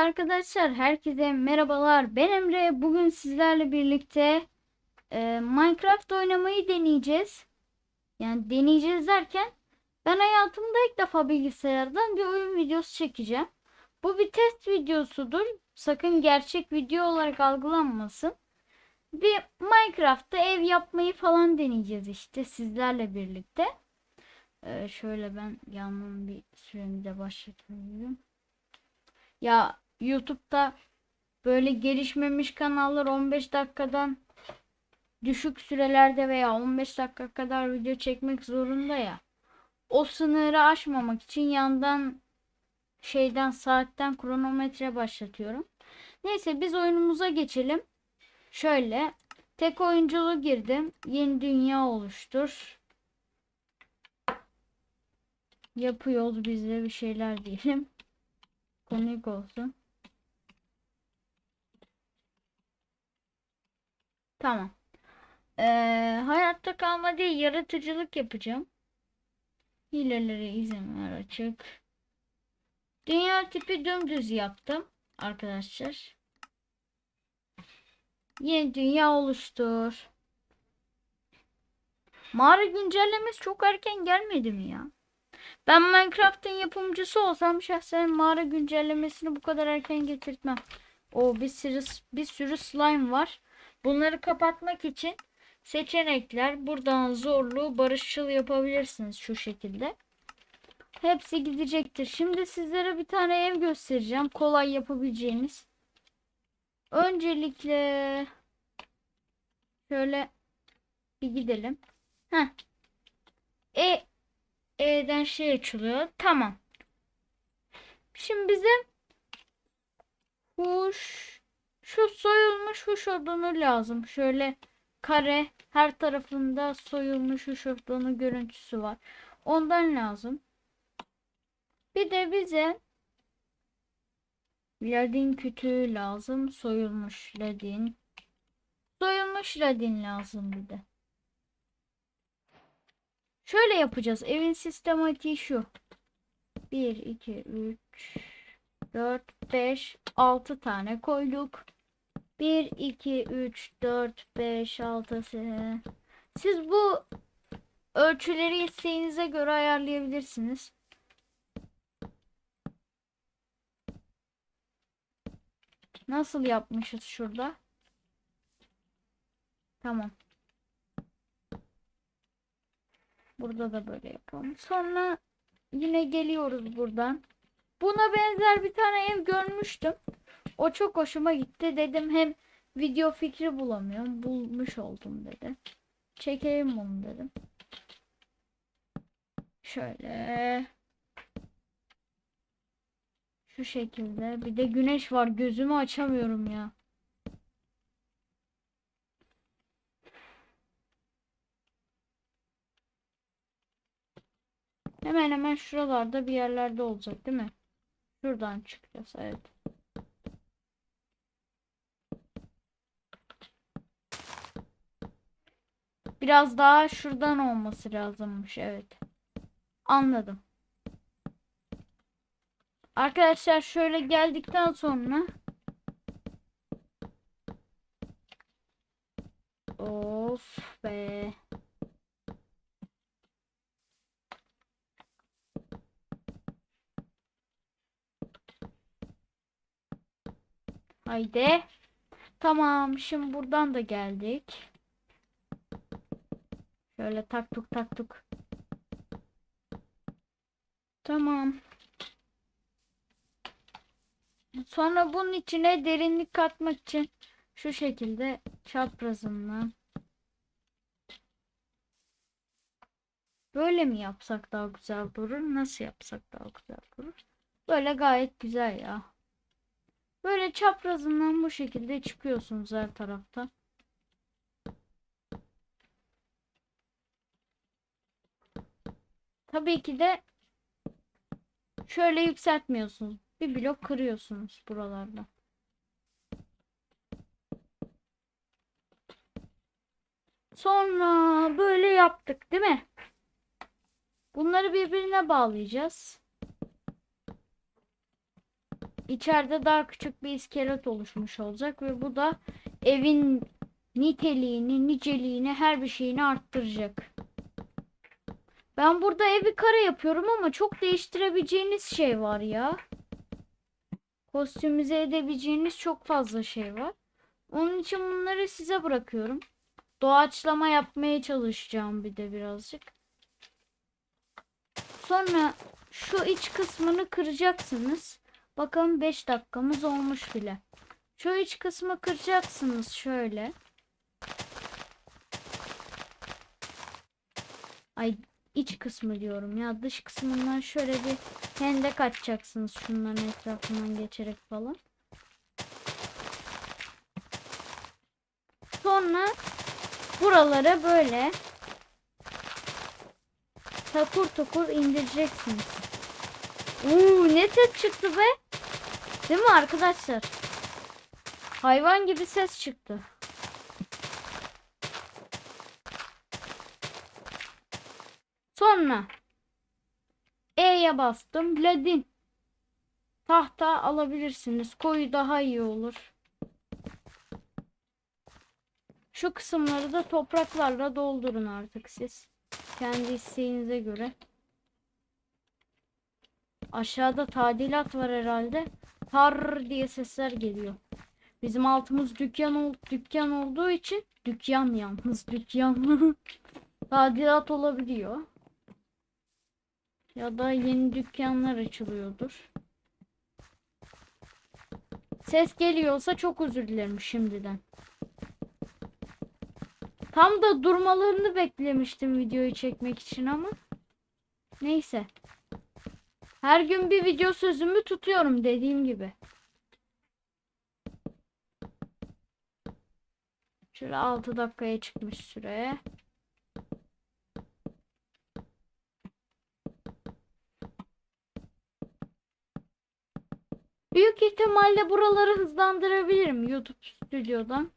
arkadaşlar herkese merhabalar. Ben Emre. Bugün sizlerle birlikte e, Minecraft oynamayı deneyeceğiz. Yani deneyeceğiz derken ben hayatımda ilk defa bilgisayardan bir oyun videosu çekeceğim. Bu bir test videosudur. Sakın gerçek video olarak algılanmasın. Bir Minecraft'ta ev yapmayı falan deneyeceğiz işte sizlerle birlikte. E, şöyle ben yandan bir süremi de başlatayım. Ya YouTube'da böyle gelişmemiş kanallar 15 dakikadan düşük sürelerde veya 15 dakika kadar video çekmek zorunda ya. O sınırı aşmamak için yandan şeyden saatten kronometre başlatıyorum. Neyse biz oyunumuza geçelim. Şöyle tek oyunculu girdim. Yeni dünya oluştur. Yapıyoruz biz de bir şeyler diyelim. Komik olsun. Tamam. Ee, hayatta kalma değil yaratıcılık yapacağım. Hilelere izin açık. Dünya tipi dümdüz yaptım arkadaşlar. Yeni dünya oluştur. Mağara güncellemesi çok erken gelmedi mi ya? Ben Minecraft'ın yapımcısı olsam şahsen mağara güncellemesini bu kadar erken getirtmem. O bir sürü bir sürü slime var. Bunları kapatmak için seçenekler buradan zorluğu barışçıl yapabilirsiniz şu şekilde. Hepsi gidecektir. Şimdi sizlere bir tane ev göstereceğim. Kolay yapabileceğiniz. Öncelikle şöyle bir gidelim. Heh. E E'den şey açılıyor. Tamam. Şimdi bize huş şu soyulmuş huş odunu lazım. Şöyle kare her tarafında soyulmuş huş odunu görüntüsü var. Ondan lazım. Bir de bize ladin kütüğü lazım. Soyulmuş ladin. Soyulmuş ladin lazım bir de. Şöyle yapacağız. Evin sistematiği şu. 1, 2, 3, 4, 5, 6 tane koyduk. 1, 2, 3, 4, 5, 6. Siz bu ölçüleri isteğinize göre ayarlayabilirsiniz. Nasıl yapmışız şurada? Tamam. Burada da böyle yapalım. Sonra yine geliyoruz buradan. Buna benzer bir tane ev görmüştüm. O çok hoşuma gitti. Dedim hem video fikri bulamıyorum. Bulmuş oldum dedi. Çekeyim bunu dedim. Şöyle. Şu şekilde. Bir de güneş var. Gözümü açamıyorum ya. Hemen hemen şuralarda bir yerlerde olacak değil mi? Şuradan çıkacağız evet. Biraz daha şuradan olması lazımmış evet. Anladım. Arkadaşlar şöyle geldikten sonra Of be. Haydi. Tamam. Şimdi buradan da geldik. Şöyle taktuk taktuk. Tamam. Sonra bunun içine derinlik katmak için şu şekilde çaprazından Böyle mi yapsak daha güzel durur? Nasıl yapsak daha güzel durur? Böyle gayet güzel ya. Böyle çaprazından bu şekilde çıkıyorsunuz her tarafta. Tabii ki de şöyle yükseltmiyorsunuz. Bir blok kırıyorsunuz buralarda. Sonra böyle yaptık değil mi? Bunları birbirine bağlayacağız. İçeride daha küçük bir iskelet oluşmuş olacak ve bu da evin niteliğini, niceliğini, her bir şeyini arttıracak. Ben burada evi kare yapıyorum ama çok değiştirebileceğiniz şey var ya. Kostümüze edebileceğiniz çok fazla şey var. Onun için bunları size bırakıyorum. Doğaçlama yapmaya çalışacağım bir de birazcık. Sonra şu iç kısmını kıracaksınız. Bakın 5 dakikamız olmuş bile. Şu iç kısmı kıracaksınız şöyle. Ay iç kısmı diyorum ya. Dış kısmından şöyle bir hendek açacaksınız şunların etrafından geçerek falan. Sonra buralara böyle takur takur indireceksiniz. Uuu ne ses çıktı be? Değil mi arkadaşlar? Hayvan gibi ses çıktı. Sonra E'ye bastım. Ladin. Tahta alabilirsiniz. Koyu daha iyi olur. Şu kısımları da topraklarla doldurun artık siz. Kendi isteğinize göre. Aşağıda tadilat var herhalde. Tar diye sesler geliyor. Bizim altımız dükkan ol dükkan olduğu için dükkan yalnız dükkan. tadilat olabiliyor. Ya da yeni dükkanlar açılıyordur. Ses geliyorsa çok özür dilerim şimdiden. Tam da durmalarını beklemiştim videoyu çekmek için ama. Neyse. Her gün bir video sözümü tutuyorum dediğim gibi. Şöyle 6 dakikaya çıkmış süre. Büyük ihtimalle buraları hızlandırabilirim YouTube stüdyodan.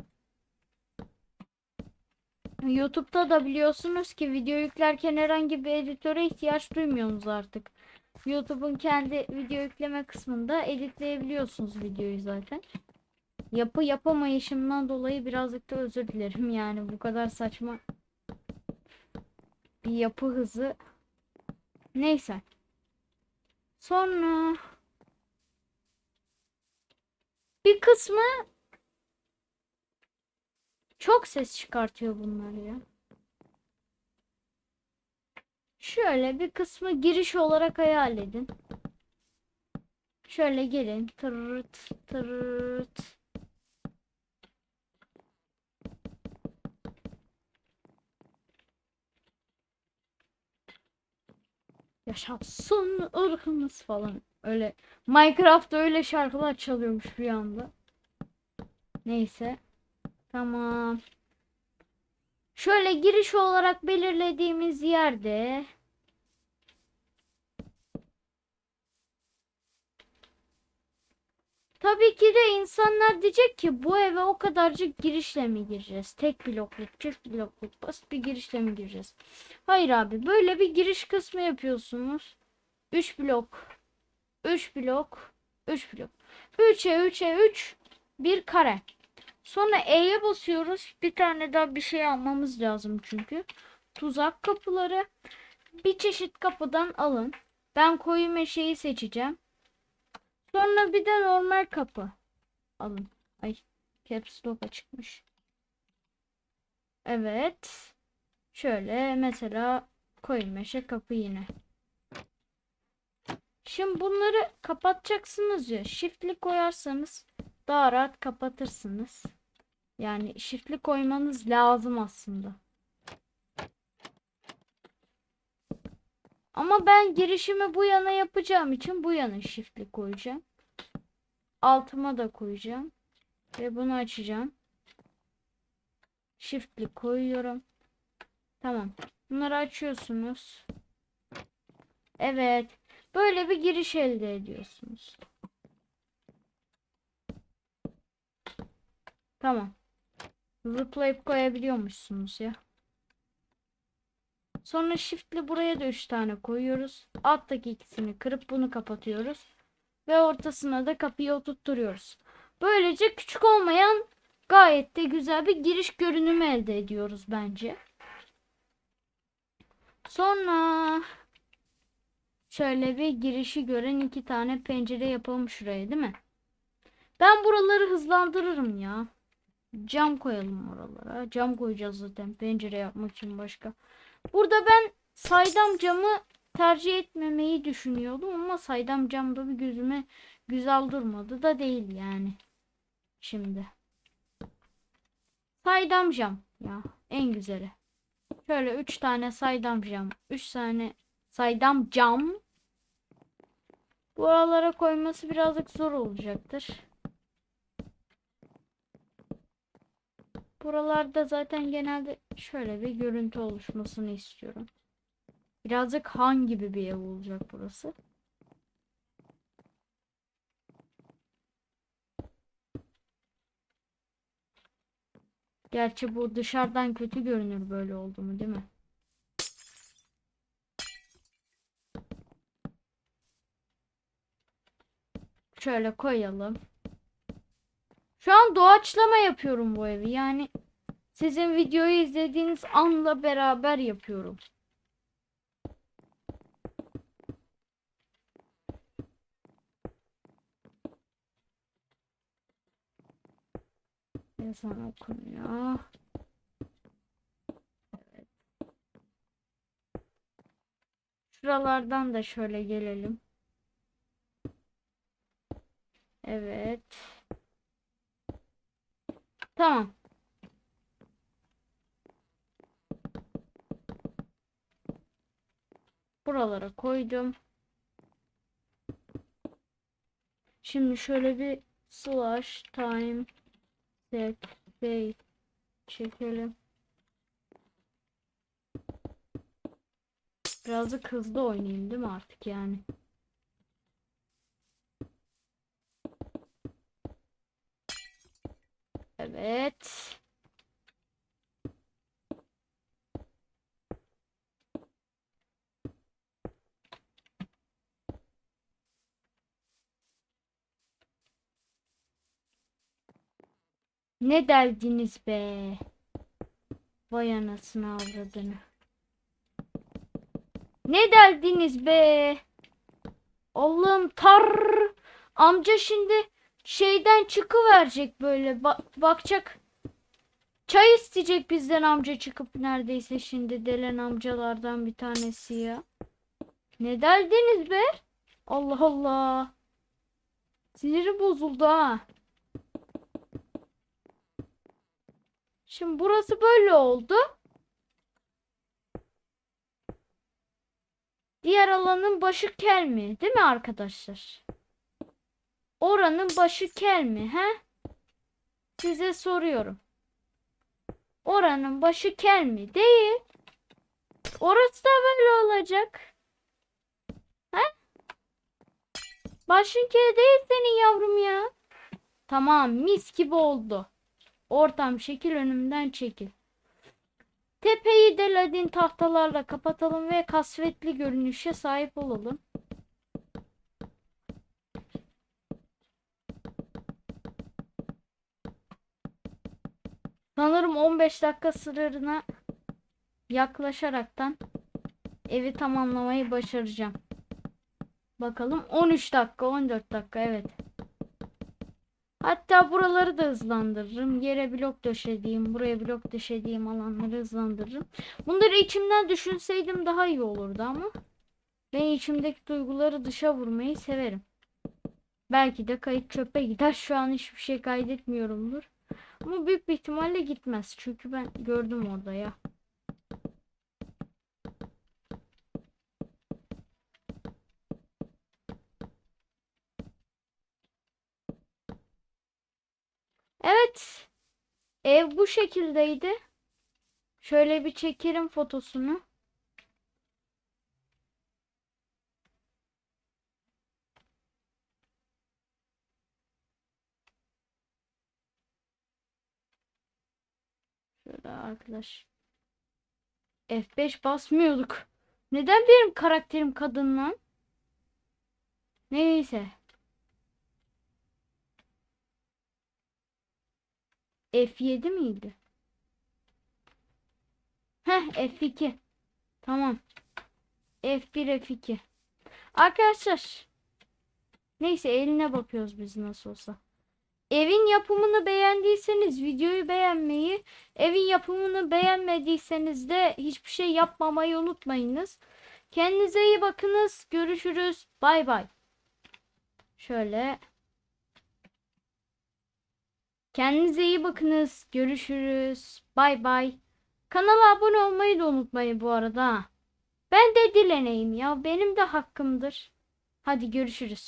YouTube'da da biliyorsunuz ki video yüklerken herhangi bir editöre ihtiyaç duymuyorsunuz artık. YouTube'un kendi video yükleme kısmında editleyebiliyorsunuz videoyu zaten. Yapı yapamayışımdan dolayı birazcık da özür dilerim yani bu kadar saçma bir yapı hızı. Neyse. Sonra bir kısmı çok ses çıkartıyor bunlar ya. Şöyle bir kısmı giriş olarak hayal edin. Şöyle gelin. Tırırt tırırt. Yaşasın ırkımız falan. Öyle Minecraft'ta öyle şarkılar çalıyormuş bir anda. Neyse. Tamam. Şöyle giriş olarak belirlediğimiz yerde Tabii ki de insanlar diyecek ki bu eve o kadarcık girişle mi gireceğiz? Tek blokluk, çift blokluk, basit bir girişle mi gireceğiz? Hayır abi böyle bir giriş kısmı yapıyorsunuz. 3 blok, 3 blok, 3 blok. 3'e 3'e 3 bir kare. Sonra E'ye basıyoruz. Bir tane daha bir şey almamız lazım çünkü. Tuzak kapıları. Bir çeşit kapıdan alın. Ben koyu meşeyi seçeceğim. Sonra bir de normal kapı alın. Ay caps lock'a çıkmış. Evet. Şöyle mesela koyu meşe kapı yine. Şimdi bunları kapatacaksınız ya. Shift'li koyarsanız daha rahat kapatırsınız. Yani shift'li koymanız lazım aslında. Ama ben girişimi bu yana yapacağım için bu yana shift'li koyacağım. Altıma da koyacağım. Ve bunu açacağım. Shift'li koyuyorum. Tamam. Bunları açıyorsunuz. Evet. Böyle bir giriş elde ediyorsunuz. Tamam. Zıplayıp koyabiliyormuşsunuz ya. Sonra shift'li buraya da 3 tane koyuyoruz. Alttaki ikisini kırıp bunu kapatıyoruz. ve ortasına da kapıyı oturtturuyoruz. Böylece küçük olmayan gayet de güzel bir giriş görünümü elde ediyoruz bence. Sonra şöyle bir girişi gören iki tane pencere yapalım şuraya değil mi? Ben buraları hızlandırırım ya. Cam koyalım oralara. Cam koyacağız zaten pencere yapmak için başka. Burada ben saydam camı tercih etmemeyi düşünüyordum ama saydam cam da bir gözüme güzel durmadı da değil yani. Şimdi. Saydam cam ya en güzeli. Şöyle 3 tane saydam cam. 3 tane saydam cam. Buralara koyması birazcık zor olacaktır. Buralarda zaten genelde şöyle bir görüntü oluşmasını istiyorum. Birazcık han gibi bir ev olacak burası. Gerçi bu dışarıdan kötü görünür böyle oldu mu değil mi? Şöyle koyalım. Şu an doğaçlama yapıyorum bu evi. Yani sizin videoyu izlediğiniz anla beraber yapıyorum. Ezan okunuyor. Evet. Şuralardan da şöyle gelelim. Evet. Tamam. Buralara koydum. Şimdi şöyle bir slash time set day çekelim. Birazcık hızlı oynayayım değil mi artık yani? Evet. Ne derdiniz be? Vay anasını avradını. Ne derdiniz be? Allah'ım tar. Amca şimdi şeyden çıkıverecek böyle. Ba bakacak. Çay isteyecek bizden amca çıkıp neredeyse şimdi delen amcalardan bir tanesi ya. Ne derdiniz be? Allah Allah. Siniri bozuldu ha. Şimdi burası böyle oldu. Diğer alanın başı kel mi? Değil mi arkadaşlar? Oranın başı kel mi? He? Size soruyorum. Oranın başı kel mi? Değil. Orası da böyle olacak. He? Başın kel değil senin yavrum ya. Tamam mis gibi oldu. Ortam şekil önümden çekil. Tepeyi de ladin tahtalarla kapatalım ve kasvetli görünüşe sahip olalım. Sanırım 15 dakika sınırına yaklaşaraktan evi tamamlamayı başaracağım. Bakalım 13 dakika 14 dakika evet. Hatta buraları da hızlandırırım. Yere blok döşediğim, buraya blok döşediğim alanları hızlandırırım. Bunları içimden düşünseydim daha iyi olurdu ama ben içimdeki duyguları dışa vurmayı severim. Belki de kayıt çöpe gider. Şu an hiçbir şey kaydetmiyorumdur. Ama büyük bir ihtimalle gitmez. Çünkü ben gördüm orada ya. Evet. Ev bu şekildeydi. Şöyle bir çekerim fotosunu. Şöyle arkadaş. F5 basmıyorduk. Neden benim karakterim kadın lan? Neyse. F7 miydi? Heh F2. Tamam. F1 F2. Arkadaşlar. Neyse eline bakıyoruz biz nasıl olsa. Evin yapımını beğendiyseniz videoyu beğenmeyi, evin yapımını beğenmediyseniz de hiçbir şey yapmamayı unutmayınız. Kendinize iyi bakınız. Görüşürüz. Bay bay. Şöyle. Kendinize iyi bakınız. Görüşürüz. Bay bay. Kanala abone olmayı da unutmayın bu arada. Ben de dileneyim ya. Benim de hakkımdır. Hadi görüşürüz.